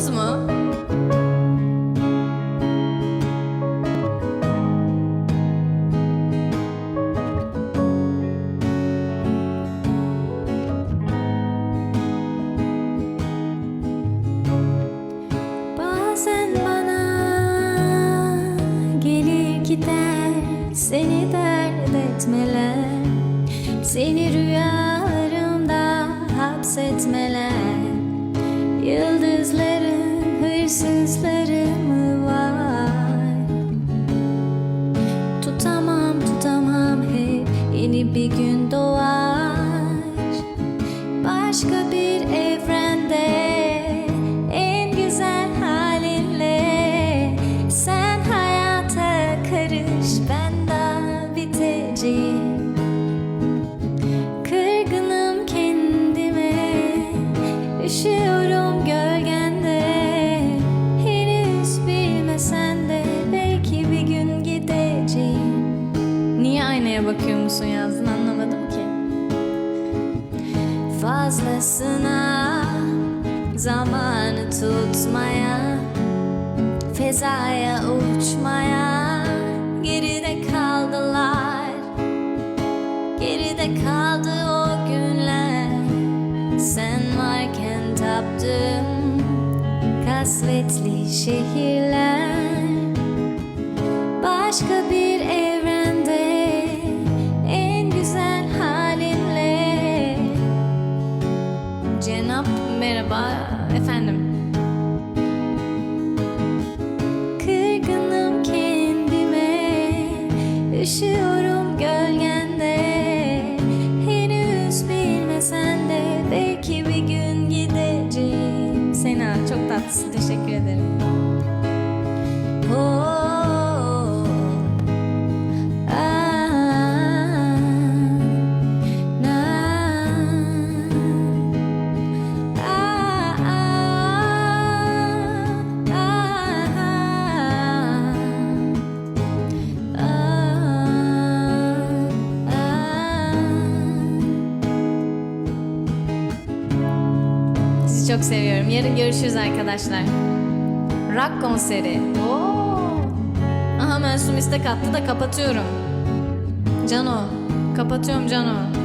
Havuz mu? Bazen bana gelir gider seni dert Seni rüyalarımda hapsetmeler Mı var? Tutamam tutamam hep yeni bir gün doğar Aynaya bakıyor yazdın anlamadım ki. Fazlasına zamanı tutmaya Fezaya uçmaya Geride kaldılar. Geride kaldı o günler. Sen varken taptım Kasvetli şehirler. Başka bir merhaba efendim. Kırgınım kendime Üşüyorum gölgende Henüz bilmesen de Belki bir gün gideceğim Sena çok tatlısın teşekkür ederim. Çok seviyorum. Yarın görüşürüz arkadaşlar. Rock konseri. Oo. Aha Mensum istek attı da kapatıyorum. Cano. Kapatıyorum Cano.